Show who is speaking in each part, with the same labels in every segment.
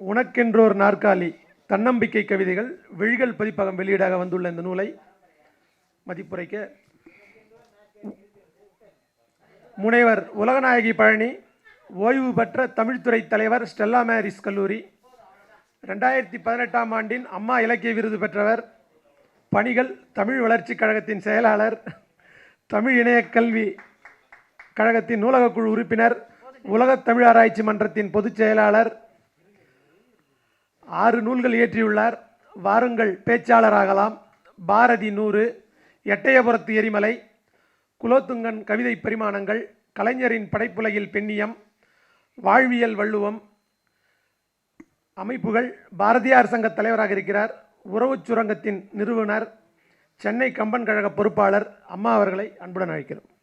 Speaker 1: உனக்கென்றோர் நாற்காலி தன்னம்பிக்கை கவிதைகள் விழிகள் பதிப்பகம் வெளியீடாக வந்துள்ள இந்த நூலை மதிப்புரைக்க முனைவர் உலகநாயகி பழனி ஓய்வு பெற்ற தமிழ்துறை தலைவர் ஸ்டெல்லா மேரிஸ் கல்லூரி ரெண்டாயிரத்தி பதினெட்டாம் ஆண்டின் அம்மா இலக்கிய விருது பெற்றவர் பணிகள் தமிழ் வளர்ச்சிக் கழகத்தின் செயலாளர் தமிழ் இணையக் கல்வி கழகத்தின் நூலகக்குழு உறுப்பினர் உலகத் தமிழ் ஆராய்ச்சி மன்றத்தின் பொதுச் செயலாளர் ஆறு நூல்கள் இயற்றியுள்ளார். வாருங்கள் பேச்சாளராகலாம். பாரதி நூறு எட்டயபுரத்து எரிமலை குலோத்துங்கன் கவிதை பரிமாணங்கள் கலைஞரின் படைப்புலகில் பெண்ணியம் வாழ்வியல் வள்ளுவம் அமைப்புகள். பாரதியார் சங்க தலைவராக இருக்கிறார். உறவுச் சுரங்கத்தின் நிறுவனர் சென்னை கம்பன் கழக பொறுப்பாளர் அம்மா அவர்களை அன்புடன் அழைக்கிறோம்.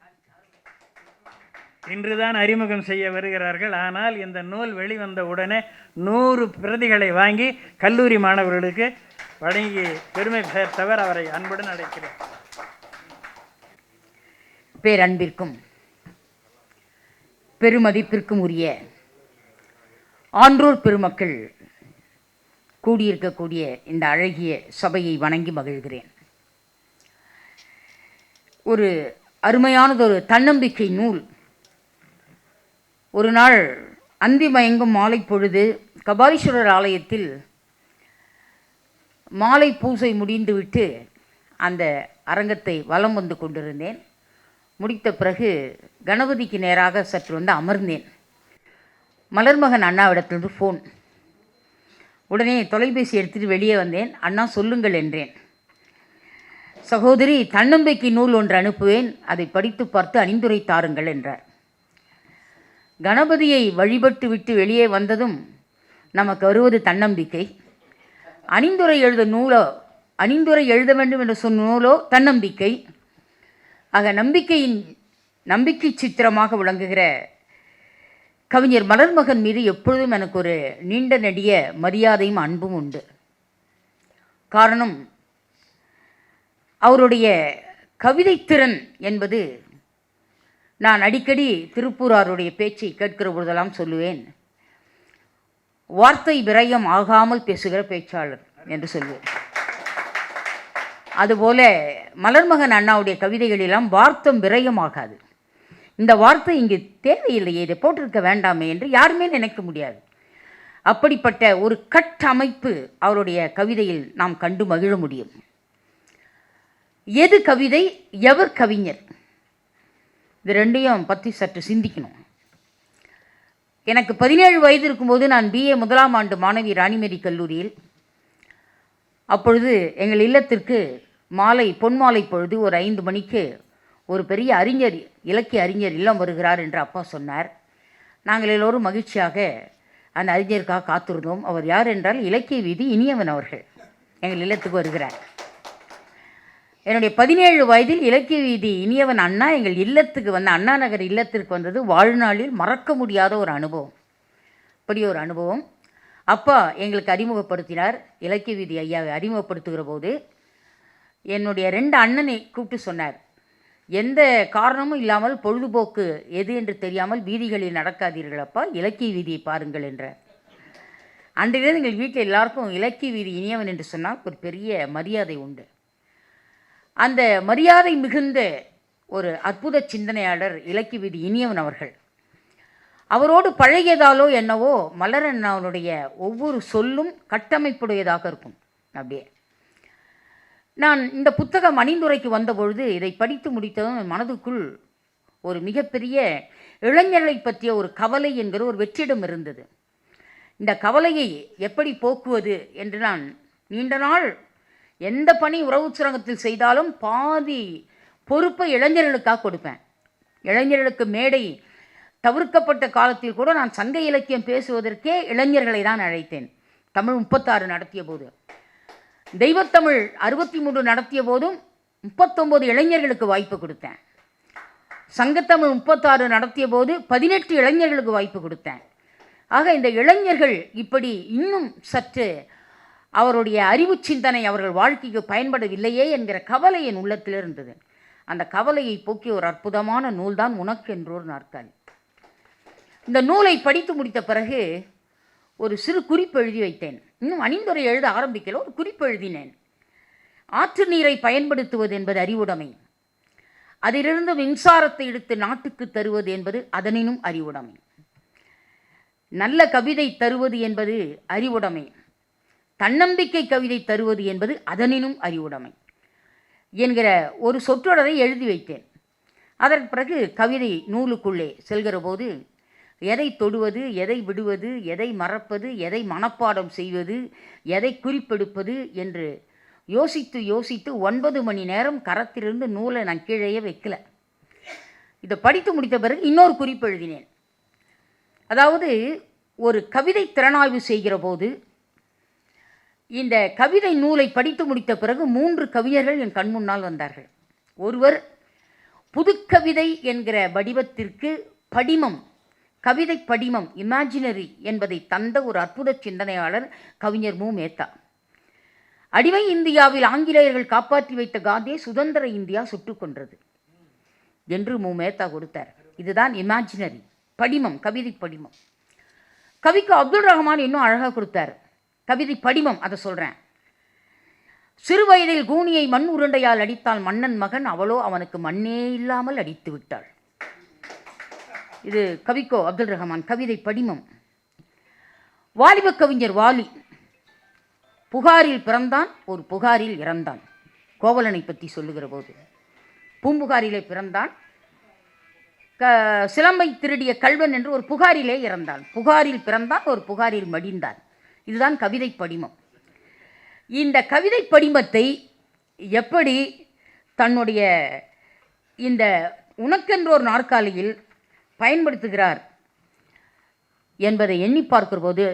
Speaker 2: இன்றுதான் அறிமுகம் செய்ய வருகிறார்கள். ஆனால் இந்த நூல் வெளிவந்த உடனே நூறு பிரதிகளை வாங்கி கல்லூரி மாணவர்களுக்கு வழங்கி பெருமை சேர்த்தவர் அவரை அன்புடன் அழைக்கிறேன்.
Speaker 3: பேரன்பிற்கும் பெருமதிப்பிற்கும் உரிய ஆன்றோர் பெருமக்கள் கூடியிருக்கக்கூடிய இந்த அழகிய சபையை வணங்கி மகிழ்கிறேன். ஒரு அருமையானதொரு தன்னம்பிக்கை நூல் ஒரு நாள் அந்தி மயங்கும் மாலை பொழுது கபாலீஸ்வரர் ஆலயத்தில் மாலை பூசை முடிந்துவிட்டு அந்த அரங்கத்தை வலம் வந்து கொண்டிருந்தேன். முடித்த பிறகு கணபதிக்கு நேராக சற்று வந்து அமர்ந்தேன். மலர்மகன் அண்ணாவிடத்திலிருந்து ஃபோன் உடனே தொலைபேசி எடுத்துட்டு வெளியே வந்தேன். அண்ணா சொல்லுங்கள் என்றேன். சகோதரி தன்னம்பிக்கை நூல் ஒன்று அனுப்புவேன். அதை படித்து பார்த்து அணிந்துரை தாருங்கள் என்றார். கணபதியை வழிபட்டு விட்டு வெளியே வந்ததும் நமக்கு வருவது தன்னம்பிக்கை. அணிந்துரை எழுத நூலோ அணிந்துரை எழுத வேண்டும் என்று சொன்ன நூலோ தன்னம்பிக்கை. ஆக நம்பிக்கையின் நம்பிக்கை சித்திரமாக விளங்குகிற கவிஞர் மலர்மகன் மீது எப்பொழுதும் எனக்கு ஒரு நீண்ட நெடிய மரியாதையும் அன்பும் உண்டு. காரணம் அவருடைய கவிதைத்திறன் என்பது நான் அடிக்கடி திருப்பூராருடைய பேச்சை கேட்கிற பொழுதெல்லாம் சொல்லுவேன் வார்த்தை விரயம் ஆகாமல் பேசுகிற பேச்சாளர் என்று சொல்லுவேன். அதுபோல மலர்மகன் அண்ணாவுடைய கவிதைகளெல்லாம் வார்த்தம் விரயமாகாது இந்த வார்த்தை இங்கு தேவையில்லையே இதை போட்டிருக்க வேண்டாமே என்று யாருமே நினைக்க முடியாது. அப்படிப்பட்ட ஒரு கட்டமைப்பு அவருடைய கவிதையில் நாம் கண்டு மகிழ முடியும். எது கவிதை? எவர் கவிஞர்? இது ரெண்டையும் பற்றி சற்று சிந்திக்கணும். எனக்கு பதினேழு வயது இருக்கும்போது நான் பிஏ முதலாம் ஆண்டு மாணவி ராணிமேரி கல்லூரியில் அப்பொழுது எங்கள் இல்லத்திற்கு மாலை பொன்மாலை பொழுது ஒரு ஐந்து மணிக்கு ஒரு பெரிய அறிஞர் இலக்கிய அறிஞர் இல்லம் வருகிறார் என்று அப்பா சொன்னார். நாங்கள் எல்லோரும் மகிழ்ச்சியாக அந்த அறிஞருக்காக காத்திருந்தோம். அவர் யார் என்றால் இலக்கிய வீதி இனியவன் அவர்கள். எங்கள் இல்லத்துக்கு வருகிறார். என்னுடைய பதினேழு வயதில் இலக்கிய வீதி இனியவன் அண்ணா. எங்கள் இல்லத்துக்கு வந்த அண்ணா நகர் இல்லத்திற்கு வந்தது வாழ்நாளில் மறக்க முடியாத ஒரு அனுபவம். அப்படி ஒரு அனுபவம். அப்பா எங்களுக்கு அறிமுகப்படுத்தினார். இலக்கிய வீதி ஐயாவை அறிமுகப்படுத்துகிற போது என்னுடைய ரெண்டு அண்ணனை கூப்பிட்டு சொன்னார். எந்த காரணமும் இல்லாமல் பொழுதுபோக்கு எது என்று தெரியாமல் வீதிகளில் நடக்காதீர்கள் அப்பா. இலக்கிய வீதியை பாருங்கள் என்றார். அன்றிலிருந்து எங்கள் வீட்டில் எல்லாருக்கும் இலக்கிய வீதி இனியவன் என்று சொன்னால் ஒரு பெரிய மரியாதை உண்டு. அந்த மரியாதை மிகுந்த ஒரு அற்புத சிந்தனையாளர் இலக்கிய விதி இனியவன் அவர்கள். அவரோடு பழகியதாலோ என்னவோ மலரன் அவனுடைய ஒவ்வொரு சொல்லும் கட்டமைப்புடையதாக இருக்கும். அப்படியே. நான் இந்த புத்தகம் அணிந்துரைக்கு வந்தபொழுது இதை படித்து முடித்ததும் என் மனதுக்குள் ஒரு மிகப்பெரிய இளைஞர்களை பற்றிய ஒரு கவலை என்கிற ஒரு வெற்றிடம் இருந்தது. இந்த கவலையை எப்படி போக்குவது என்று நான் நீண்ட நாள் எந்த பணி உறவு சுரங்கத்தில் செய்தாலும் பாதி பொறுப்பை இளைஞர்களுக்காக கொடுப்பேன். இளைஞர்களுக்கு மேடை தவிர்க்கப்பட்ட காலத்தில் கூட நான் சங்க இலக்கியம் பேசுவதற்கே இளைஞர்களை தான் அழைத்தேன். தமிழ் முப்பத்தாறு நடத்திய போது. தெய்வத்தமிழ் அறுபத்தி மூன்று நடத்திய போதும் முப்பத்தொம்போது இளைஞர்களுக்கு வாய்ப்பு கொடுத்தேன். சங்கத்தமிழ் முப்பத்தாறு நடத்திய போது பதினெட்டு இளைஞர்களுக்கு வாய்ப்பு கொடுத்தேன். ஆக இந்த இளைஞர்கள் இப்படி இன்னும் சற்று அவருடைய அறிவு சிந்தனை அவர்கள் வாழ்க்கைக்கு பயன்படவில்லையே என்கிற கவலை என் உள்ளத்தில் இருந்தது. அந்த கவலையை போக்கிய ஒரு அற்புதமான நூல்தான் உனக்கென்றோர் நாற்காலி. இந்த நூலை படித்து முடித்த பிறகு ஒரு சிறு குறிப்பு எழுதி வைத்தேன். இன்னும் அணிந்துரை எழுத ஆரம்பிக்கல ஒரு குறிப்பு எழுதினேன். ஆற்று நீரை பயன்படுத்துவது என்பது அறிவுடைமை. அதிலிருந்து மின்சாரத்தை எடுத்து நாட்டுக்கு தருவது என்பது அதனினும் அறிவுடைமை. நல்ல கவிதை தருவது என்பது அறிவுடைமை. தன்னம்பிக்கை கவிதை தருவது என்பது அதனினும் அறிவுடைமை என்கிற ஒரு சொற்றொடரை எழுதி வைத்தேன். அதற்கு பிறகு கவிதை நூலுக்குள்ளே செல்கிற போது எதை தொடுவது எதை விடுவது எதை மறப்பது எதை மனப்பாடம் செய்வது எதை குறிப்பெடுப்பது என்று யோசித்து யோசித்து ஒன்பது மணி நேரம் கரத்திலிருந்து நூலை நான் கீழேயே வைக்கல. இதை படித்து முடித்த பிறகு இன்னொரு குறிப்பு எழுதினேன். அதாவது ஒரு கவிதை திறனாய்வு செய்கிற போது இந்த கவிதை நூலை படித்து முடித்த பிறகு மூன்று கவிஞர்கள் என் கண் முன்னால் வந்தார்கள். ஒருவர் புதுக்கவிதை என்கிற வடிவத்திற்கு படிமம் கவிதை படிமம் இமேஜினரி என்பதை தந்த ஒரு அற்புத சிந்தனையாளர் கவிஞர் மு. மேத்தா. அடிமை இந்தியாவில் ஆங்கிலேயர்கள் காப்பாற்றி வைத்த காந்தியை சுதந்திர இந்தியா சுட்டுக்கொன்றது என்று மு. மேத்தா கொடுத்தார். இதுதான் இமேஜினரி படிமம் கவிதை படிமம். கவிக்கு அப்துல் ரஹ்மான் இன்னும் அழகாக கொடுத்தார். கவிதை படிமம் அதை சொல்கிறேன் சிறு வயதில் கூனியை மண் உருண்டையால் அடித்தால் மன்னன் மகன் அவளோ அவனுக்கு மண்ணே இல்லாமல் அடித்து விட்டாள். இது கவிக்கோ அப்துல் ரஹமான் கவிதை படிமம். வாலிப கவிஞர் வாலி புகாரில் பிறந்தான் ஒரு புகாரில் இறந்தான். கோவலனை பற்றி சொல்லுகிற போது. பூம்புகாரிலே பிறந்தான். க சிலம்பை திருடிய கல்வன் என்று ஒரு புகாரிலே இறந்தான். புகாரில் பிறந்தான் ஒரு புகாரில் மடிந்தான். இதுதான் கவிதை படிமம். இந்த கவிதை படிமத்தை எப்படி தன்னுடைய இந்த உனக்கென்றோர் நாற்காலியில் பயன்படுத்துகிறார் என்பதை எண்ணி பார்க்கிறபோது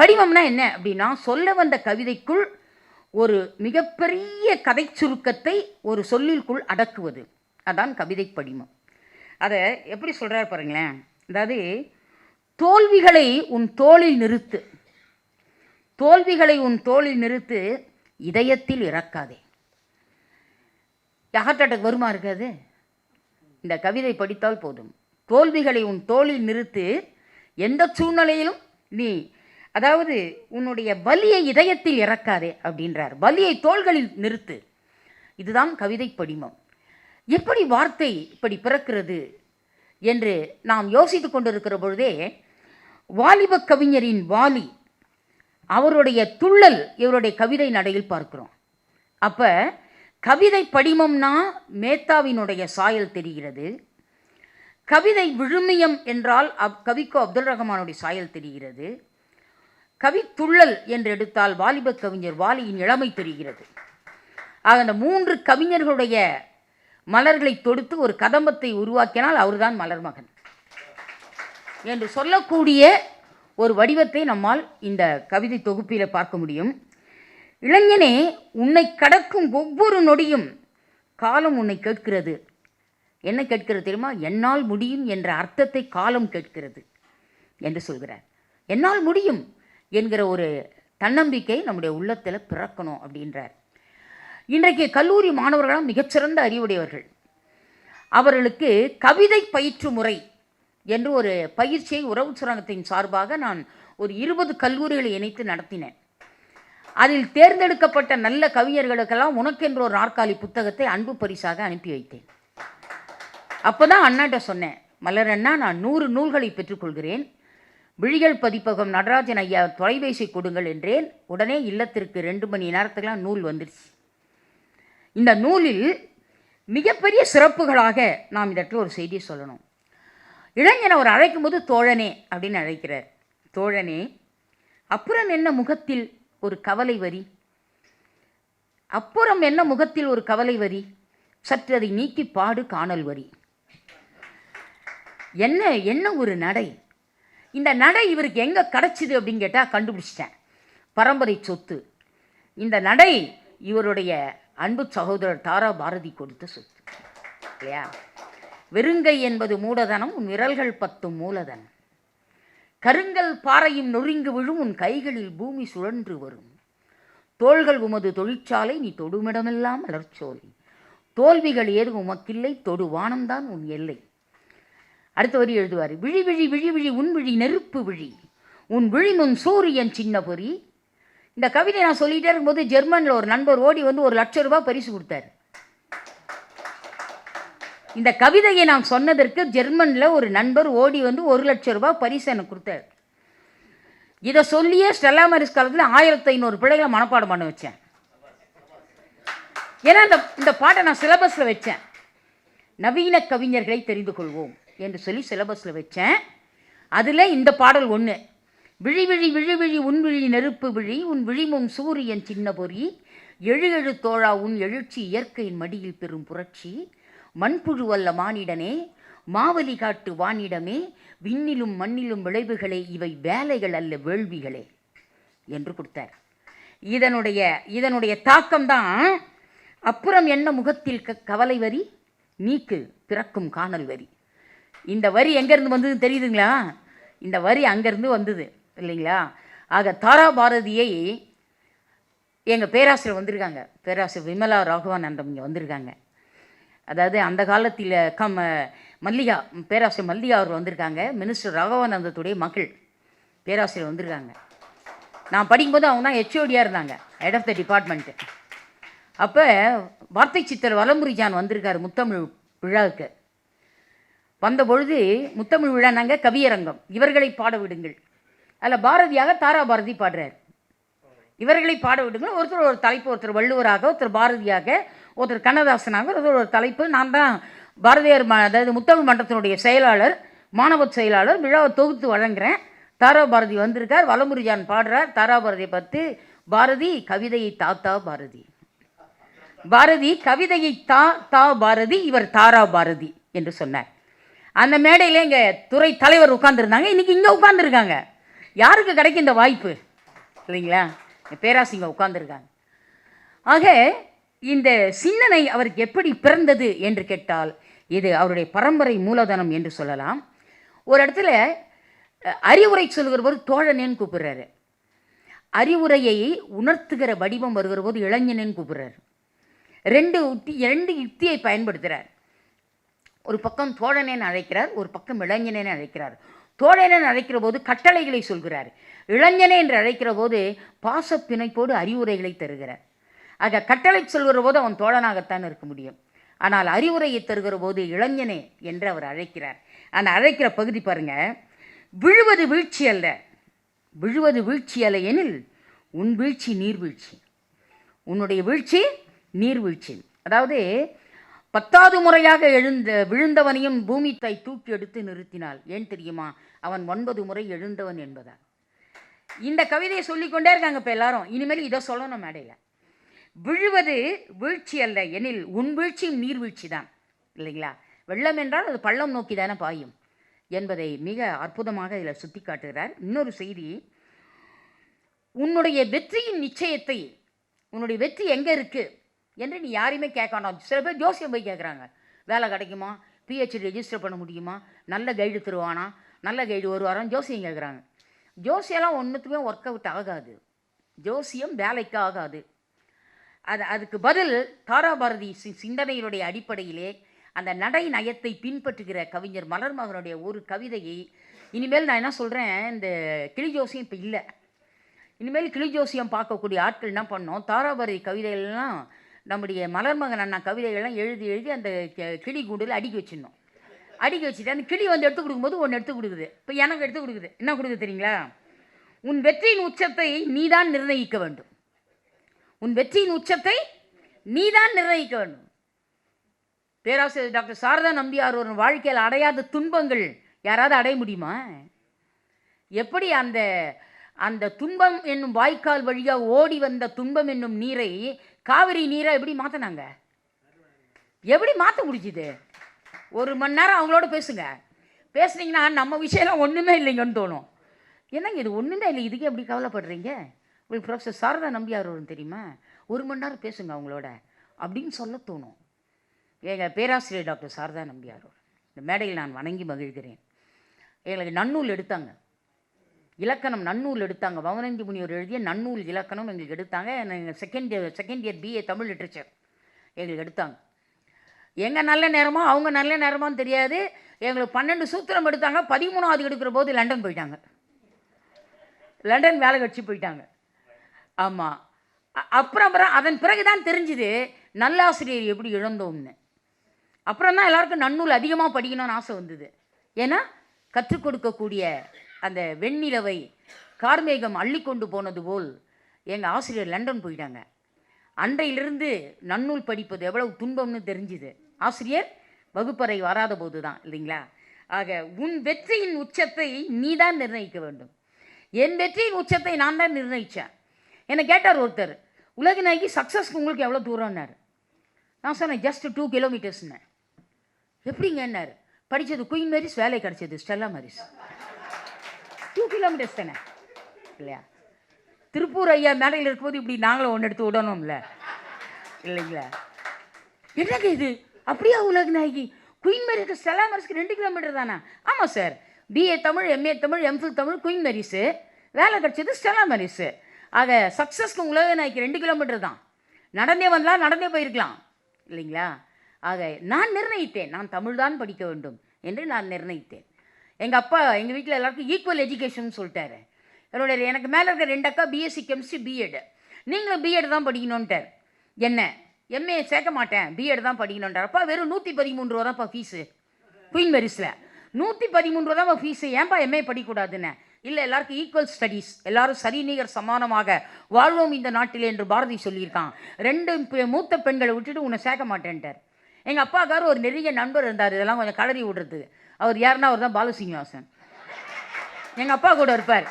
Speaker 3: படிமம்னா என்ன அப்படின்னா சொல்ல வந்த கவிதைக்குள் ஒரு மிகப்பெரிய கதை சுருக்கத்தை ஒரு சொல்லிற்குள் அடக்குவது. அதான் கவிதை படிமம். அதை எப்படி சொல்கிறார் பாருங்களேன். அதாவது தோல்விகளை உன் தோளில் நிறுத்து. தோல்விகளை உன் தோளில் நிறுத்து இதயத்தில் இறக்காதே. ஹார்ட் அட்டாக் வருமா இருக்காது? இந்த கவிதை படித்தால் போதும். தோல்விகளை உன் தோளில் நிறுத்து எந்த சூழ்நிலையிலும் நீ அதாவது உன்னுடைய வலியை இதயத்தில் இறக்காதே அப்படின்றார். வலியை தோள்களில் நிறுத்து. இதுதான் கவிதை படிமம். எப்படி வார்த்தை இப்படி பிறக்கிறது என்று நாம் யோசித்து கொண்டிருக்கிற பொழுதே வாலிப கவிஞரின் வாலி அவருடைய துள்ளல் இவருடைய கவிதை நடையில் பார்க்கிறோம். அப்போ கவிதை படிமம்னா மேத்தாவினுடைய சாயல் தெரிகிறது. கவிதை விழுமியம் என்றால் அப் கவிக்கோ அப்துல் ரஹமானுடைய சாயல் தெரிகிறது. கவித்துள்ளல் என்று எடுத்தால் வாலிப கவிஞர் வாலியின் இளமை தெரிகிறது. ஆக அந்த மூன்று கவிஞர்களுடைய மலர்களை தொடுத்து ஒரு கதம்பத்தை உருவாக்கினால் அவர்தான் மலர் மகன் என்று சொல்லக்கூடிய ஒரு வடிவத்தை நம்மால் இந்த கவிதை தொகுப்பில் பார்க்க முடியும். இளைஞனே உன்னை கடக்கும் ஒவ்வொரு நொடியும் காலம் உன்னை கேட்கிறது. என்ன கேட்கிறது தெரியுமா? என்னால் முடியும் என்ற அர்த்தத்தை காலம் கேட்கிறது என்று சொல்கிறார். என்னால் முடியும் என்கிற ஒரு தன்னம்பிக்கை நம்முடைய உள்ளத்தில் பிறக்கணும் அப்படின்றார். இன்றைக்கு கல்லூரி மாணவர்களால் மிகச்சிறந்த அறிவுடையவர்கள். அவர்களுக்கு கவிதை பயிற்று முறை என்று ஒரு பயிற்சியை உறவு சுரங்கத்தின் சார்பாக நான் ஒரு இருபது கல்லூரிகளை இணைத்து நடத்தினேன். அதில் தேர்ந்தெடுக்கப்பட்ட நல்ல கவிஞர்களுக்கெல்லாம் உனக்கென்ற ஒரு நாற்காலி புத்தகத்தை அன்பு பரிசாக அனுப்பி வைத்தேன். அப்போ தான் அண்ணாட்ட சொன்னேன் மலர் அண்ணா நான் நூறு நூல்களை பெற்றுக்கொள்கிறேன். விழிகள் பதிப்பகம் நடராஜன் ஐயா தொலைபேசி கொடுங்கள் என்றேன். உடனே இல்லத்திற்கு ரெண்டு மணி நேரத்துக்கெல்லாம் நூல் வந்துடுச்சு இந்த நூலில் மிகப்பெரிய சிறப்புகளாக நாம் இதற்கு ஒரு செய்தியை சொல்லணும். இளைஞனை அவர் அழைக்கும்போது தோழனே அப்படின்னு அழைக்கிறார். தோழனே அப்புறம் என்ன முகத்தில் ஒரு கவலை வரி? அப்புறம் என்ன முகத்தில் ஒரு கவலை வரி? சற்று அதை நீக்கி பாடு காணல் வரி. என்ன என்ன ஒரு நடை? இந்த நடை இவருக்கு எங்கே கிடச்சிது அப்படின்னு கேட்டால் கண்டுபிடிச்சிட்டேன். பரம்பரை சொத்து. இந்த நடை இவருடைய அன்பு சகோதரர் தாரா பாரதி கொடுத்த சொத்து. இல்லையா? வெறுங்கை என்பது மூடதனம் உன் விரல்கள் பத்தும் மூலதனம். கருங்கல் பாறையும் நொறுங்கி விழும் உன் கைகளில் பூமி சுழன்று வரும். தோள்கள் உமது தொழிற்சாலை நீ தொடுமிடமெல்லாம் மலர்ச்சோலை. தோல்விகள் ஏதும் உமக்கில்லை தொடு வானம்தான் உன் எல்லை. அடுத்த வரி எழுதுவார். விழி விழி விழி விழி உன் விழி நெருப்பு விழி. உன் விழிமுன் சூரியன் சின்ன பொறி. இந்த கவிதை நான் சொல்லிகிட்டே இருக்கும்போது ஜெர்மனில் ஒரு நண்பர் ஓடி வந்து ஒரு லட்ச ரூபாய் பரிசு கொடுத்தாரு. இந்த கவிதையை நான் சொன்னதற்கு ஜெர்மனில் ஒரு நண்பர் ஓடி வந்து ஒரு லட்சம் ரூபாய் பரிசு எனக்கு கொடுத்தாரு. இதை சொல்லியே ஸ்டெல்லா மேரிஸ் காலத்தில் ஆயிரத்தி ஐநூறு பிள்ளைகளை மனப்பாடம் பண்ண வச்சேன். ஏன்னா இந்த இந்த பாட்டை நான் சிலபஸில் வச்சேன். நவீன கவிஞர்களை தெரிந்து கொள்வோம் என்று சொல்லி சிலபஸில் வச்சேன். அதில் இந்த பாடல் ஒன்று விழி விழி விழி விழி உன் விழி நெருப்பு விழி உன் விழிமும் சூரியன் சின்ன பொறி எழு எழு தோழா உன் எழுச்சி இயற்கையின் மடியில் பெறும் புரட்சி மண்புழு அல்ல மானிடனே மாவலி காட்டு வானிடமே விண்ணிலும் மண்ணிலும் விளைவுகளே இவை வேலைகள் அல்ல வேள்விகளே என்று கொடுத்தார். இதனுடைய இதனுடைய தாக்கம்தான் அப்புறம் என்ன முகத்தில் க கவலை வரி? நீக்கு பிறக்கும் காணல் வரி. இந்த வரி எங்கேருந்து வந்ததுன்னு தெரியுதுங்களா? இந்த வரி அங்கேருந்து வந்தது இல்லைங்களா? ஆக தாரா பாரதியை எங்கள் பேராசிரியர் வந்திருக்காங்க. பேராசிரியர் விமலா ராகவானந்தம் இங்கே வந்திருக்காங்க. அதாவது அந்த காலத்தில் கம் மல்லிகா பேராசிரியர் மல்லிகா அவர் வந்திருக்காங்க. மினிஸ்டர் ராகவானந்தத்துடைய மகள் பேராசிரியர் வந்திருக்காங்க. நான் படிக்கும்போது அவங்க தான் ஹெச்ஓடியாக இருந்தாங்க. ஹெட் ஆஃப் த டிபார்ட்மெண்ட்டு அப்போ வார்த்தை சித்தர் வலமுரிஜான் வந்திருக்காரு முத்தமிழ் விழாவுக்கு. வந்த பொழுது முத்தமிழ் விழானாங்க கவியரங்கம். இவர்களை பாட விடுங்கள். அதில் பாரதியாக தாரா பாரதி பாடுறார். இவர்களை பாட விடுங்கள். ஒருத்தர் ஒரு தலைப்பு ஒருத்தர் வள்ளுவராக ஒருத்தர் பாரதியாக ஒருத்தர் கண்ணதாசனாக ஒருத்தர் ஒரு தலைப்பு. நான் தான் பாரதியார் ம அதாவது முத்தமிழ் மன்றத்தினுடைய செயலாளர் மாணவ செயலாளர் விழாவை தொகுத்து வழங்குகிறேன் தாரா பாரதி வந்திருக்கார் வலமுருஜான் பாடுறார். தாரா பாரதியை பார்த்து பாரதி கவிதையை தாத்தா பாரதி. பாரதி கவிதையை தா தா பாரதி இவர் தாரா பாரதி என்று சொன்னார். அந்த மேடையில் எங்கள் துறை தலைவர் உட்காந்துருந்தாங்க இன்றைக்கி இங்கே உட்காந்துருக்காங்க யாருக்கு கிடைக்கும் இந்த வாய்ப்பு? இல்லைங்களா பேராசிங்க உட்காந்துருக்காங்க ஆக இந்த சின்னனை அவருக்கு எப்படி பிறந்தது என்று கேட்டால் இது அவருடைய பரம்பரை மூலதனம் என்று சொல்லலாம். ஒரு இடத்துல அறிவுரை சொல்கிறவர் தோழனேன்னு கூப்பிடுறாரு. அறிவுரையை உணர்த்துகிற வடிவம் வருகிற போது இளைஞனேன்னு கூப்பிடுறாரு. ரெண்டு உத்தி ரெண்டு யுக்தியை பயன்படுத்துகிறார் ஒரு பக்கம் தோழனேன்னு அழைக்கிறார் ஒரு பக்கம் இளைஞனேன்னு அழைக்கிறார். தோழனேன்னு அழைக்கிற போது கட்டளைகளை சொல்கிறார். இளைஞனே என்று அழைக்கிற போது பாச பிணைப்போடு அறிவுரைகளை தருகிறார். ஆக கட்டளை சொல்கிற போது அவன் தோழனாகத்தான் இருக்க முடியும். ஆனால் அறிவுரையை தருகிற போது இளைஞனே என்று அவர் அழைக்கிறார். அந்த அழைக்கிற பகுதி பாருங்க. விழுவது வீழ்ச்சி அல்ல. விழுவது வீழ்ச்சி அல்ல எனில் உன் வீழ்ச்சி நீர்வீழ்ச்சி உன்னுடைய வீழ்ச்சி நீர்வீழ்ச்சி அதாவது பத்தாவது முறையாக எழுந்த விழுந்தவனையும் பூமி தாய் தூக்கி எடுத்து நிறுத்தினாள். ஏன் தெரியுமா? அவன் ஒன்பது முறை எழுந்தவன் என்பதால். இந்த கவிதையை சொல்லிக்கொண்டே இருக்காங்க இப்போ எல்லாரும். இனிமேல் இதை சொல்லணும் மேடையில். விழுவது வீழ்ச்சி அல்ல. எனில் உன் வீழ்ச்சியும் நீர்வீழ்ச்சி தான் இல்லைங்களா? வெள்ளம் என்றால் அது பள்ளம் நோக்கி தானே பாயும் என்பதை மிக அற்புதமாக இதில் சுட்டி காட்டுகிறார் இன்னொரு செய்தி உன்னுடைய வெற்றியின் நிச்சயத்தை உன்னுடைய வெற்றி எங்கே இருக்குது என்று நீ யாரையுமே கேட்க வேண்டாம் சில பேர் ஜோசியம் போய் கேட்குறாங்க. வேலை கிடைக்குமா? பிஹெச்டி ரெஜிஸ்டர் பண்ண முடியுமா? நல்ல கைடு தருவானா? நல்ல கைடு வருவாரான்னு ஜோசியம் கேட்குறாங்க. ஜோசியெல்லாம் ஒன்றுத்துக்குமே ஒர்க் அவுட் ஆகாது. ஜோசியம் வேலைக்கு ஆகாது. அது அதுக்கு பதில் தாராபாரதி சி- சிந்தனையினுடைய அடிப்படையிலே அந்த நடை நயத்தை பின்பற்றுகிற கவிஞர் மலர்மகனுடைய ஒரு கவிதையை இனிமேல் நான் என்ன சொல்கிறேன் இந்த கிளி ஜோசியம் இப்போ இல்லை. இனிமேல் கிளி ஜோசியம் பார்க்கக்கூடிய ஆட்கள் என்ன பண்ணோம் தாராபாரதி கவிதைகள்லாம் நம்முடைய மலர்மகன் அண்ணா கவிதைகள்லாம் எழுதி எழுதி அந்த கிளி கூண்டில் அடுக்கி வச்சிடணும். அடுக்கி வச்சுட்டு அந்த கிளி வந்து எடுத்து கொடுக்கும்போது ஒன்று எடுத்து கொடுக்குது. இப்போ எனக்கு எடுத்து கொடுக்குது. என்ன கொடுக்குது தெரியுங்களா? உன் வெற்றியின் உச்சத்தை நீதான் நிர்ணயிக்க வேண்டும். உன் வெற்றியின் உச்சத்தை நீதான் நிர்ணயிக்க வேண்டும். பேராசிரியர் டாக்டர் சாரதா நம்பியார் ஒரு வாழ்க்கையில் அடையாத துன்பங்கள் யாராவது அடைய முடியுமா? எப்படி அந்த அந்த துன்பம் என்னும் வாய்க்கால் வழியாக ஓடி வந்த துன்பம் என்னும் நீரை காவிரி நீரை எப்படி மாற்றினாங்க எப்படி மாற்ற முடிஞ்சுது? ஒரு மணி நேரம் அவங்களோட பேசுங்க. பேசுனீங்கன்னா நம்ம விஷயம்லாம் ஒன்றுமே இல்லைங்கன்னு தோணும். என்னங்க இது? ஒன்றுமே இல்லை. இதுக்கே எப்படி கவலைப்படுறீங்க? ப்ரொஃபஸர் சாரதா நம்பியார் வரும் தெரியுமா? ஒரு மணி நேரம் பேசுங்க அவங்களோட. அப்படின்னு சொல்ல தோணும். எங்கள் பேராசிரியர் டாக்டர் சாரதா நம்பியார் இந்த மேடையில் நான் வணங்கி மகிழ்கிறேன். எங்களுக்கு நன்னூல் எடுத்தாங்க. இலக்கணம் நன்னூல் எடுத்தாங்க. பவனந்தி முனிவர் எழுதிய நன்னூல் இலக்கணம் எங்களுக்கு எடுத்தாங்க. எங்கள் second year second year BA Tamil literature எங்களுக்கு எடுத்தாங்க. எங்கள் நல்ல நேரமோ அவங்க நல்ல நேரமான்னு தெரியாது. எங்களுக்கு பன்னெண்டு சூத்திரம் எடுத்தாங்க. பதிமூணாவது எடுக்கிற போது லண்டன் போயிட்டாங்க. லண்டன் வேலை கட்சி போயிட்டாங்க. ஆமாம் அப்புறம் அப்புறம் அதன் பிறகு தான் தெரிஞ்சுது நல்லாசிரியர் எப்படி இழந்தோம்னு. அப்புறம் தான் எல்லாருக்கும் நன்னூல் அதிகமாக படிக்கணும்னு ஆசை வந்தது. ஏன்னா கற்றுக் கொடுக்கக்கூடிய அந்த வெண்ணிலவை கார்மேகம் அள்ளி கொண்டு போனது போல் எங்கள் ஆசிரியர் லண்டன் போயிட்டாங்க. அன்றையிலிருந்து நன்னூல் படிப்பது எவ்வளவு துன்பம்னு தெரிஞ்சுது. ஆசிரியர் வகுப்பறை வராத போது தான் இல்லைங்களா? ஆக உன் வெற்றியின் உச்சத்தை நீ தான் நிர்ணயிக்க வேண்டும். என் வெற்றியின் உச்சத்தை நான் தான் நிர்ணயித்தேன் என்னை கேட்டார் ஒருத்தர் உலக நாய்க்கு சக்ஸஸ்க்கு உங்களுக்கு எவ்வளோ தூரம்னார்? நான் சொன்னேன் ஜஸ்ட் டூ கிலோமீட்டர்ஸ்னேன் எப்படிங்கன்னாரு படித்தது குயின் மேரிஸ் வேலை கிடச்சது ஸ்டெல்லா மேரிஸ் டூ கிலோமீட்டர்ஸ் தானே? இல்லையா? திருப்பூர் ஐயா மேடையில் இருக்கும்போது இப்படி நாங்களும் ஒன்று எடுத்து விடணும்ல? இல்லைங்களா? என்னங்க இது? அப்படியா உலக நாயகி குயின் மேரிக்கு ஸ்டெல்லா மேரிஸ்க்கு ரெண்டு கிலோமீட்டர் தானே? ஆமாம் sir BA Tamil MA Tamil MPhil Tamil Queen Mary's வேலை கிடச்சது ஸ்டெல்லா மேரிஸு ஆக சக்ஸஸ்க்கு உலக நாய்க்கு ரெண்டு கிலோமீட்டர் தான். நடந்தே வந்தலாம் நடந்தே போயிருக்கலாம். இல்லைங்களா? ஆக நான் நிர்ணயித்தேன். நான் தமிழ் தான் படிக்க வேண்டும் என்று நான் நிர்ணயித்தேன். எங்கள் அப்பா எங்கள் வீட்டில் எல்லாருக்கும் ஈக்குவல் எஜுகேஷன் சொல்லிட்டாரு. என்னுடைய எனக்கு மேலே இருக்க ரெண்டு அக்கா பிஎஸ்சி கெமிஸ்ட்ரி பிஎட் நீங்களும் பிஎட் தான் படிக்கணுன்ட்டார் என்ன? எம்ஏ சேர்க்க மாட்டேன். பிஎட் தான் படிக்கணுன்றார் அப்பா வெறும் நூற்றி பதிமூணு ரூபா தான்ப்பா ஃபீஸு குயின் மெரிஸில் நூற்றி பதிமூணு ரூபா தான் ஃபீஸு ஏன்பா எம்ஏ படிக்கக்கூடாதுன்னு? இல்லை எல்லாருக்கும் ஈக்குவல் ஸ்டடீஸ் எல்லாரும் சரிநிகர் சமானமாக வாழ்வோம் இந்த நாட்டிலே என்று பாரதி சொல்லியிருக்கான். ரெண்டு பெ- மூத்த பெண்களை விட்டுட்டு உன்னை சேர்க்க மாட்டேன்ட்டார். எங்கள் அப்பாக்காரர் ஒரு நெருங்கிய நண்பர் இருந்தார். இதெல்லாம் கொஞ்சம் கலரி விடுறது. அவர் யாருன்னா அவர் தான் பாலசீனிவாசன் எங்கள் அப்பா கூட இருப்பார்.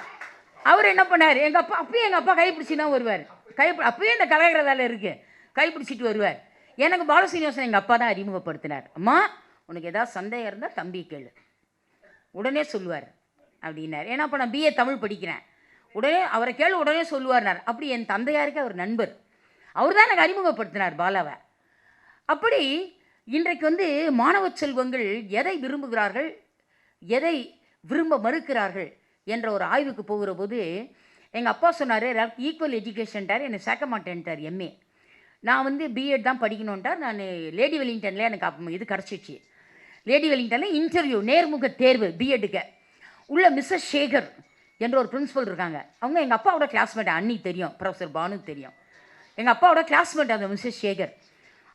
Speaker 3: அவர் என்ன பண்ணார்? எங்கள் அப்பா அப்பயும் எங்கள் அப்பா கைப்பிடிச்சி தான் வருவார். கை அப்பயும் இந்த கலகிற வேலை இருக்குது கைப்பிடிச்சிட்டு வருவார். எனக்கு பாலசீனிவாசன் எங்கள் அப்பா தான் அறிமுகப்படுத்தினார். அம்மா உனக்கு ஏதாவது சந்தேகம் இருந்தால் தம்பி கேளு. உடனே சொல்லுவார். அப்படின்னார். ஏன்னா அப்போ நான் பிஏ தமிழ் படிக்கிறேன். உடனே அவரை கேள்வி உடனே சொல்லுவார்னார். அப்படி என் தந்தையாருக்கு அவர் நண்பர். அவர் தான் எனக்கு அறிமுகப்படுத்தினார் பாலாவை. அப்படி இன்றைக்கு வந்து மாணவ செல்வங்கள் எதை விரும்புகிறார்கள் எதை விரும்ப மறுக்கிறார்கள் என்ற ஒரு ஆய்வுக்கு போகிற போது எங்கள் அப்பா சொன்னார் ஈக்குவல் எஜுகேஷன்ட்டார் என்னை சேர்க்க மாட்டேன்ட்டார் எம்ஏ நான் வந்து பிஎட் தான் படிக்கணுன்ட்டார் நான் லேடி வெலிங்டனில் எனக்கு அப்போ இது கிடச்சிச்சு லேடி வெலிங்டனில் இன்டர்வியூ நேர்முக தேர்வு பிஎட்டுக்கு உள்ள மிஸ்ஸஸ் சேகர் என்ற ஒரு பிரின்ஸிபல் இருக்காங்க. அவங்க எங்கள் அப்பாவோட கிளாஸ்மேட் அண்ணி தெரியும் ப்ரொஃபஸர் பானு தெரியும். எங்கள் அப்பாவோட கிளாஸ்மேட் அந்த மிஸ்ஸஸ் சேகர்.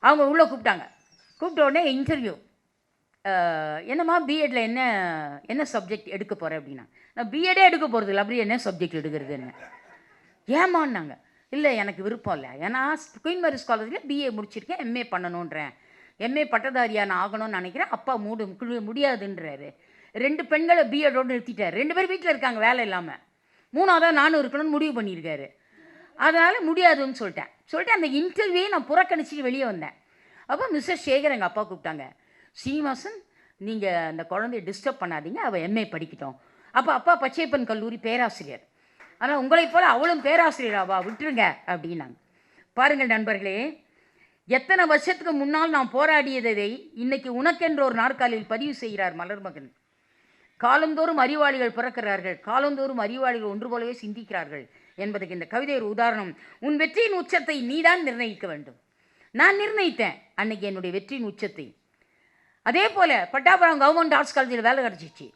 Speaker 3: அவங்க உள்ளே கூப்பிட்டாங்க. கூப்பிட்ட உடனே இன்டர்வியூ என்னம்மா பிஎட்ல என்ன என்ன சப்ஜெக்ட் எடுக்க போகிறேன் அப்படின்னா நான் பிஎடே எடுக்க போகிறது இல்லை அப்படி என்ன சப்ஜெக்ட் எடுக்கிறதுன்னு. ஏமான்னாங்க இல்லை எனக்கு விருப்பம் இல்லை. ஏன்னா குயின் மேரிஸ் காலேஜில் பிஏ முடிச்சிருக்கேன் எம்ஏ பண்ணணுன்றேன். எம்ஏ பட்டதாரியா நான் ஆகணும்னு நினைக்கிறேன் அப்பா மூடு முடியாதுன்றாரு. ரெண்டு பெண்களை பிஎடோடு நிறுத்திட்டார். ரெண்டு பேர் வீட்டில் இருக்காங்க வேலை இல்லாமல் மூணாவதாக நானும் இருக்கணும்னு முடிவு பண்ணியிருக்காரு. அதனால் முடியாதுன்னு சொல்லிட்டேன். சொல்லிட்டு அந்த இன்டர்வியூயை நான் புறக்கணிச்சிட்டு வெளியே வந்தேன். அப்போ மிஸ்டர் சேகர் எங்கள் அப்பா கூப்பிட்டாங்க. சீனிவாசன் நீங்கள் அந்த குழந்தைய டிஸ்டர்ப் பண்ணாதீங்க அவள் எம்ஏ படிக்கட்டும். அப்போ அப்பா பச்சையப்பன் கல்லூரி பேராசிரியர். ஆனால் உங்களைப் போல் அவளும் பேராசிரியராவா விட்டுருங்க அப்படின்னாங்க. பாருங்கள் நண்பர்களே எத்தனை வருஷத்துக்கு முன்னால் நான் போராடியதை இன்னைக்கு உனக்கென்ற ஒரு நாற்காலியில் பதிவு செய்கிறார் மலர்மகன். காலந்தோறும் அறிவாளிகள் பிறக்கிறார்கள். காலந்தோறும் அறிவாளிகள் ஒன்று போலவே சிந்திக்கிறார்கள் என்பதற்கு இந்த கவிதை ஒரு உதாரணம். உன் வெற்றியின் உச்சத்தை நீதான் நிர்ணயிக்க வேண்டும். நான் நிர்ணயித்தேன் அன்னைக்கு என்னுடைய வெற்றியின் உச்சத்தை. அதே போல் பட்டாபுரம் கவர்மெண்ட் ஆர்ட்ஸ் காலேஜில் வேலை கிடச்சிச்சு.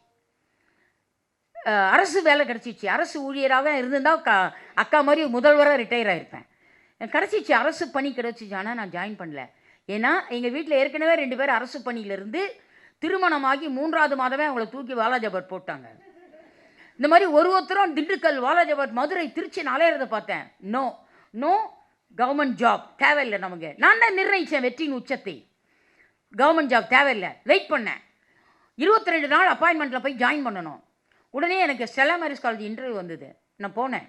Speaker 3: அரசு வேலை கிடச்சிச்சு. அரசு ஊழியராக இருந்திருந்தால் க அக்கா மாதிரி முதல்வராக ரிட்டையர் ஆகிருப்பேன் கிடச்சிச்சு. அரசு பணி கிடச்சிச்சு. ஆனால் நான் ஜாயின் பண்ணல. ஏன்னா எங்கள் வீட்டில் ஏற்கனவே ரெண்டு பேர் அரசு பணியிலிருந்து திருமணமாகி மூன்றாவது மாதமே அவங்கள தூக்கி வாலாஜாபாத் போட்டாங்க. இந்த மாதிரி ஒரு ஒருத்தரும் திண்டுக்கல் வாலாஜாபாத் மதுரை திருச்சி அலையிறத பார்த்தேன். நோ நோ கவர்மெண்ட் ஜாப் தேவையில்லை நமக்கு. நான் தான் நிர்ணயித்தேன் வெற்றியின் உச்சத்தை. கவர்மெண்ட் ஜாப் தேவையில்லை. வெயிட் பண்ணேன். இருபத்தி ரெண்டு நாள் அப்பாயின்மெண்ட்டில் போய் ஜாயின் பண்ணணும். உடனே எனக்கு ஸ்டெல்லா மேரிஸ் காலேஜ் இன்டர்வியூ வந்தது. நான் போனேன்.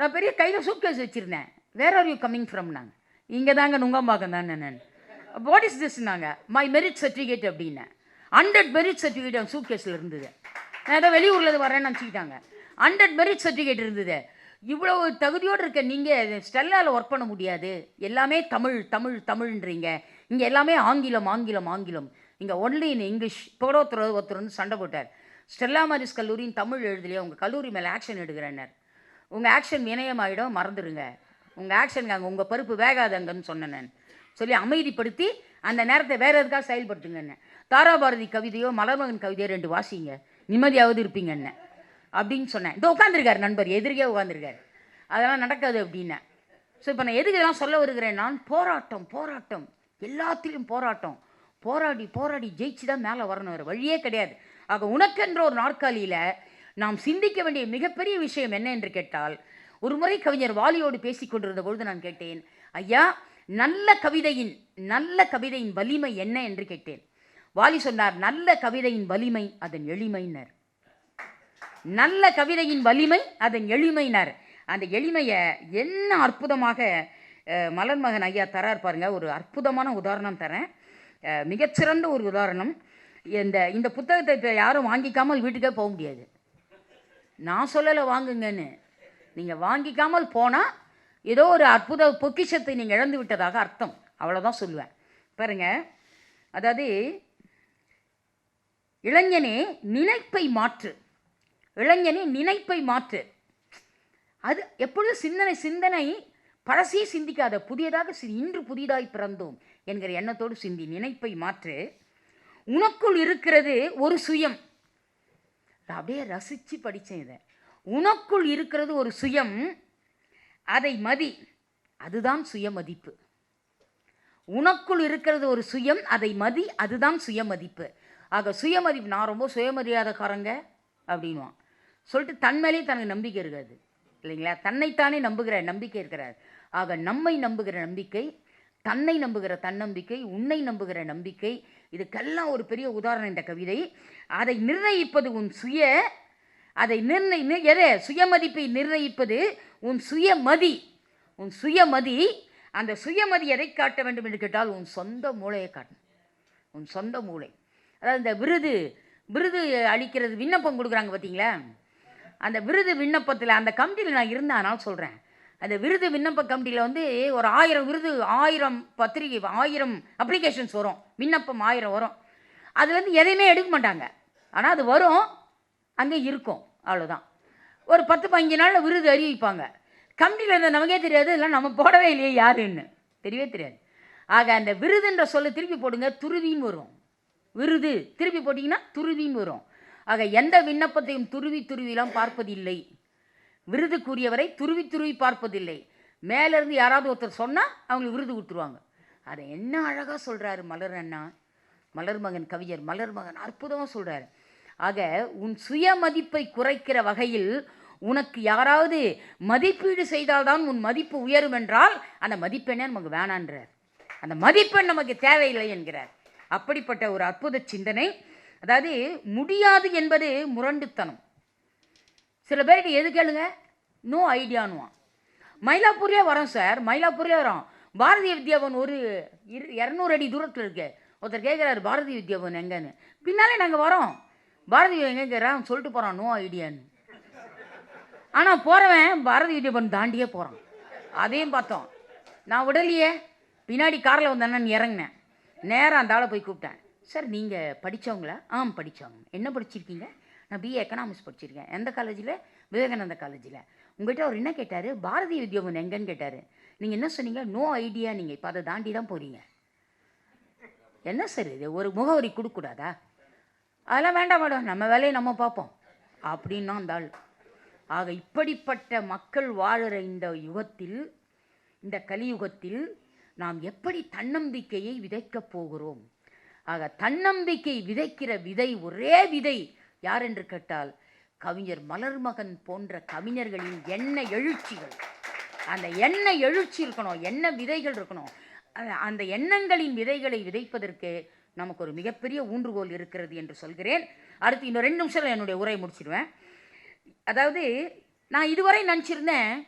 Speaker 3: நான் பெரிய கையில் சூட்கேஸ் வச்சுருந்தேன். Where are you coming from நாங்கள் இங்கே தாங்க நுங்கம்பாக்கம் தானே நான். வாட் இஸ் திஸ் நாங்கள் மை மெரிட் சர்டிஃபிகேட் அப்படின்னேன். ஹண்ட்ரட் மெரிட் சர்டிஃபிகேட் அவன் சூட்கேஸில் இருந்தது. நான் ஏதோ வெளியூரில் வரேன்னு நினச்சிக்கிட்டாங்க. ஹண்ட்ரட் மெரிட் சர்டிஃபிகேட் இருந்தது. இவ்வளோ தகுதியோடு இருக்க நீங்கள் ஸ்டெல்லாவில் ஒர்க் பண்ண முடியாது. எல்லாமே தமிழ் தமிழ் தமிழ்ன்றீங்க. இங்கே எல்லாமே ஆங்கிலம் ஆங்கிலம் ஆங்கிலம். இங்கே ஒன்லி இன் இங்கிலீஷ் இப்போ கூட ஒருத்தர் ஒருத்தர் வந்து சண்டை போட்டார். ஸ்டெல்லா மாரிஸ் கல்லூரியின் தமிழ் எழுதலையே உங்கள் கல்லூரி மேலே ஆக்ஷன் எடுக்கிறேன்னார். உங்கள் ஆக்ஷன் வினயமாயிடும் மறந்துடுங்க. உங்கள் ஆக்ஷனுக்கு அங்கே உங்கள் பருப்பு வேகாதங்கன்னு சொன்னேன் நான். சொல்லி அமைதிப்படுத்தி அந்த நேரத்தை வேறு எதுக்காக செயல்படுத்துங்கன்னு. தாராபாரதி கவிதையோ மலர்மகன் கவிதையோ ரெண்டு வாசிங்க. நிம்மதியாவது இருப்பீங்கன்னு அப்படின்னு சொன்னேன். இதோ உட்காந்துருக்கார் நண்பர் எதிரியே உட்காந்துருக்காரு அதெல்லாம் நடக்காது அப்படின்னேன் ஸோ இப்போ நான் எதுக்கு இதெல்லாம் சொல்ல வருகிறேன் நான்? போராட்டம் போராட்டம். எல்லாத்திலும் போராட்டம். போராடி போராடி ஜெயிச்சு தான் மேலே வரணும் வேறு வழியே கிடையாது. ஆக உனக்கென்ற ஒரு நாற்காலியில் நாம் சிந்திக்க வேண்டிய மிகப்பெரிய விஷயம் என்ன என்று கேட்டால் ஒரு முறை கவிஞர் வாலியோடு பேசி கொண்டிருந்த பொழுது நான் கேட்டேன் ஐயா நல்ல கவிதையின் நல்ல கவிதையின் வலிமை என்ன? என்று கேட்டேன். வாலி சொன்னார் நல்ல கவிதையின் வலிமை அதன் எளிமைனர் நல்ல கவிதையின் வலிமை அதன் எளிமைனர் அந்த எளிமையை என்ன அற்புதமாக மலன்மகன் ஐயா தரார் பாருங்க. ஒரு அற்புதமான உதாரணம் தரேன். மிகச்சிறந்த ஒரு உதாரணம். இந்த இந்த புத்தகத்தை இப்போ யாரும் வாங்கிக்காமல் வீட்டுக்கே போக முடியாது. நான் சொல்லலை வாங்குங்கன்னு. நீங்கள் வாங்கிக்காமல் போனால் ஏதோ ஒரு அற்புத பொக்கிஷத்தை நீங்கள் இழந்து விட்டதாக அர்த்தம். அவ்வளோதான் சொல்லுவேன். பாருங்க. அதாவது இளைஞனே நினைப்பை மாற்று. இளைஞனே நினைப்பை மாற்று. அது எப்பொழுதும் சிந்தனை சிந்தனை பழசே சிந்திக்காத புதியதாக சி- இன்று புதிதாய் பிறந்தோம் என்கிற எண்ணத்தோடு சிந்தி நினைப்பை மாற்று. உனக்குள் இருக்கிறது ஒரு சுயம். அப்படியே ரசித்து படித்தேன் இதை. உனக்குள் இருக்கிறது ஒரு சுயம். அதை மதி. அதுதான் சுயமதிப்பு. உனக்குள் இருக்கிறது ஒரு சுயம். அதை மதி. அதுதான் சுயமதிப்பு. ஆக சுயமதிப்பு நான் ரொம்ப சுயமரியாதைக்காரங்க அப்படின்வான் சொல்லிட்டு தன் தனக்கு நம்பிக்கை இருக்காது. இல்லைங்களா? தன்னைத்தானே நம்புகிற நம்பிக்கை இருக்கிறார். ஆக நம்மை நம்புகிற நம்பிக்கை தன்னை நம்புகிற தன்னம்பிக்கை உன்னை நம்புகிற நம்பிக்கை இதுக்கெல்லாம் ஒரு பெரிய உதாரணம் இந்த கவிதை. அதை நிர்ணயிப்பது உன் சுய அதை நிர்ணய எதை எது? சுயமதிப்பை நிர்ணயிப்பது உன் சுயமதி. உன் சுயமதி அந்த சுயமதி எதை காட்ட வேண்டும் என்று கேட்டால் உன் சொந்த மூளையை காட்டணும். உன் சொந்த மூளை. அதாவது இந்த விருது விருது அளிக்கிறது விண்ணப்பம் கொடுக்குறாங்க பார்த்தீங்களா? அந்த விருது விண்ணப்பத்தில் அந்த கமிட்டியில் நான் இருந்தேன் அதனால் சொல்கிறேன் அந்த விருது விண்ணப்ப கமிட்டியில் வந்து ஒரு ஆயிரம் விருது ஆயிரம் பத்திரிகை ஆயிரம் அப்ளிகேஷன்ஸ் வரும். விண்ணப்பம் ஆயிரம் வரும். அதுலேருந்து எதையுமே எடுக்க மாட்டாங்க. ஆனால் அது வரும். அங்கே இருக்கும். அவ்வளோதான் ஒரு பத்து பதினஞ்சு நாளில் விருது அறிவிப்பாங்க. கமிட்டியில் இருந்த நமக்கே தெரியாது. இல்லை நம்ம போடவே இல்லையே யாருன்னு. தெரியவே தெரியாது. ஆக அந்த விருதுன்ற சொல்ல திருப்பி போடுங்க. துருவின்னு வரும். விருது. திருப்பி போட்டிங்கன்னா துருவின்னு வரும். ஆக எந்த விண்ணப்பத்தையும் துருவி துருவிலாம் பார்ப்பதில்லை. விருதுக்குரியவரை துருவி துருவி பார்ப்பதில்லை. மேலேருந்து யாராவது ஒருத்தர் சொன்னால் அவங்களுக்கு விருது கொடுத்துருவாங்க. அதை என்ன அழகாக சொல்கிறாரு மலர் அண்ணா. மலர் மகன் கவிஞர் மலர் மகன் அற்புதமாக சொல்கிறாரு ஆக உன் சுயமதிப்பை குறைக்கிற வகையில் உனக்கு யாராவது மதிப்பீடு செய்தால்தான் உன் மதிப்பு உயரும் என்றால் அந்த மதிப்பெண்ணே நமக்கு வேணான்றார். அந்த மதிப்பெண் நமக்கு தேவையில்லை என்கிறார். அப்படிப்பட்ட ஒரு அற்புத சிந்தனை. அதாவது முடியாது என்பது முரண்டுத்தனம். சில பேருக்கு எது கேளுங்க? நோ ஐடியானுவான் மயிலாப்பூரே வரோம் சார் மயிலாப்பூரே வரோம். பாரதிய வித்யாபவன் ஒரு இரு இரநூறு அடி தூரத்தில் இருக்கு. ஒருத்தர் கேட்குறாரு பாரதிய வித்யாபவன் எங்கன்னு? பின்னாலே நாங்கள் வரோம். பாரதி எங்கேங்கிறான் சொல்லிட்டு போகிறான் நோ ஐடியான்னு. ஆனால் போகிறவன் பாரதி வித்யாபவன் தாண்டியே போகிறான் அதையும் பார்த்தோம். நான் விடலையே பின்னாடி காரில் வந்தேன்னு இறங்கினேன். நேராக அந்த ஆளை போய் கூப்பிட்டேன். சார் நீங்கள் படித்தவங்களா ஆம் படித்தவங்க என்ன படிச்சிருக்கீங்க? நான் பிஏ எக்கனாமிக்ஸ் படிச்சிருக்கேன். எந்த காலேஜில் விவேகானந்த காலேஜில் உங்கள்கிட்ட அவர் என்ன கேட்டார்? பாரதிய வித்யாபவன் எங்கன்னு கேட்டார். நீங்கள் என்ன சொன்னீங்க? நோ ஐடியா நீங்கள் இப்போ அதை தாண்டி தான் போகிறீங்க என்ன சார் இது? ஒரு முகவரி கொடுக்கூடாதா அதெல்லாம் வேண்டாம் மேடம். நம்ம வேலையை நம்ம பார்ப்போம். அப்படின்னா அந்த ஆள். ஆக இப்படிப்பட்ட மக்கள் வாழ்கிற இந்த யுகத்தில் இந்த கலியுகத்தில் நாம் எப்படி தன்னம்பிக்கையை விதைக்கப் போகிறோம்? ஆக தன்னம்பிக்கை விதைக்கிற விதை ஒரே விதை யார் என்று கேட்டால் கவிஞர் மலர்மகன் போன்ற கவிஞர்களின் எண்ண எழுச்சிகள். அந்த எண்ண எழுச்சி இருக்கணும் எண்ண விதைகள் இருக்கணும். அந்த- அந்த எண்ணங்களின் விதைகளை விதைப்பதற்கு நமக்கு ஒரு மிகப்பெரிய ஊன்றுகோல் இருக்கிறது என்று சொல்கிறேன். அடுத்து இன்னும் ரெண்டு நிமிஷம் என்னுடைய உரை முடிச்சிடுவேன். அதாவது நான் இதுவரை நினச்சிருந்தேன்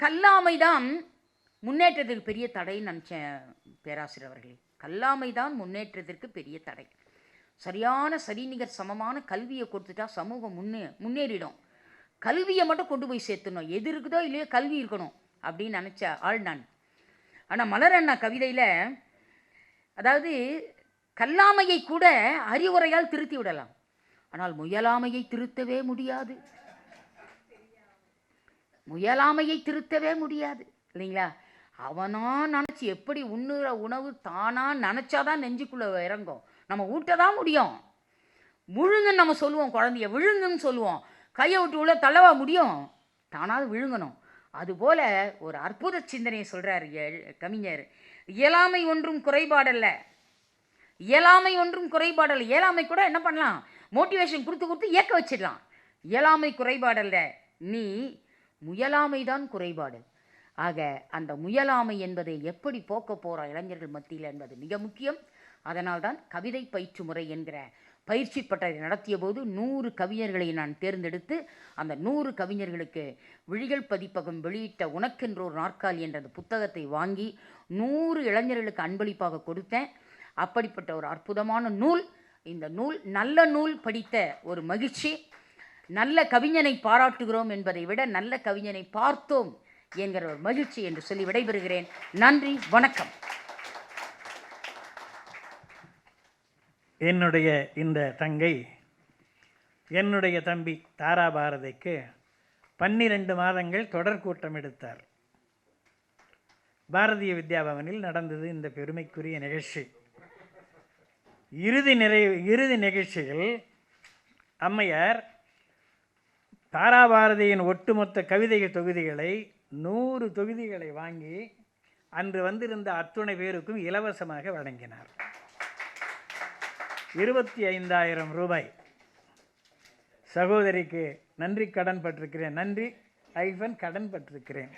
Speaker 3: கல்லாமை தான் முன்னேற்றத்திற்கு பெரிய தடைன்னு நினச்சேன் பேராசிரியர் அவர்களே. கல்லாமை தான் முன்னேற்றத்திற்கு பெரிய தடை. சரியான சரிநிகர் சமமான கல்வியை கொடுத்துட்டா சமூகம் முன்னே முன்னேறிடும். கல்வியை மட்டும் கொண்டு போய் சேர்த்துணும் எது இருக்குதோ இல்லையோ கல்வி இருக்கணும் அப்படின்னு நினச்ச ஆள் நான். ஆனால் மலர் அண்ணா கவிதையில் அதாவது கல்லாமையை கூட அறிவுரையால் திருத்தி விடலாம். ஆனால் முயலாமையை திருத்தவே முடியாது. முயலாமையை திருத்தவே முடியாது. இல்லைங்களா? அவனா நினச்சி எப்படி உண்ணுற உணவு தானா நினச்சாதான் நெஞ்சுக்குள்ளே இறங்கும். நம்ம ஊட்ட தான் முடியும். முழுங்குன்னு நம்ம சொல்லுவோம் குழந்தைய. விழுங்குன்னு சொல்லுவோம். கையை விட்டு உள்ள தள்ளவா முடியும்? தானாவது விழுங்கணும். அதுபோல ஒரு அற்புத சிந்தனையை சொல்கிறார் எ- கவிஞர். இயலாமை ஒன்றும் குறைபாடல்ல. இயலாமை ஒன்றும் குறைபாடல்ல. இயலாமை கூட என்ன பண்ணலாம்? மோட்டிவேஷன் கொடுத்து கொடுத்து இயக்க வச்சிடலாம். இயலாமை குறைபாடல்ல. நீ முயலாமை தான் குறைபாடு. ஆக அந்த முயலாமை என்பதை எப்படி போக்க போகிற இளைஞர்கள் மத்தியில் என்பது மிக முக்கியம். அதனால்தான் கவிதை பயிற்று முறை என்கிற பயிற்சி பட்டறை நடத்திய போது நூறு கவிஞர்களை நான் தேர்ந்தெடுத்து அந்த நூறு கவிஞர்களுக்கு விழிகள் பதிப்பகம் வெளியிட்ட உனக்கென்ற ஒரு நாற்காலி என்ற புத்தகத்தை வாங்கி நூறு இளைஞர்களுக்கு அன்பளிப்பாக கொடுத்தேன். அப்படிப்பட்ட ஒரு அற்புதமான நூல். இந்த நூல் நல்ல நூல் படித்த ஒரு மகிழ்ச்சி. நல்ல கவிஞனை பாராட்டுகிறோம் என்பதை விட நல்ல கவிஞனை பார்த்தோம் என்கிற ஒரு மகிழ்ச்சி என்று சொல்லி விடைபெறுகிறேன். நன்றி வணக்கம்.
Speaker 2: என்னுடைய இந்த தங்கை என்னுடைய தம்பி தாராபாரதிக்கு பன்னிரண்டு மாதங்கள் தொடர் கூட்டம் எடுத்தார். பாரதிய வித்யாபவனில் நடந்தது இந்த பெருமைக்குரிய நிகழ்ச்சி. இறுதி நிறை இறுதி நிகழ்ச்சியில் அம்மையார் தாராபாரதியின் ஒட்டுமொத்த கவிதை தொகுதிகளை நூறு தொகுதிகளை வாங்கி அன்று வந்திருந்த அத்துணை பேருக்கும் இலவசமாக வழங்கினார். இருபத்தி ஐந்தாயிரம் ரூபாய். சகோதரிக்கு நன்றி கடன் பட்டிருக்கிறேன். நன்றி ஐஃபன் கடன் பட்டிருக்கிறேன்.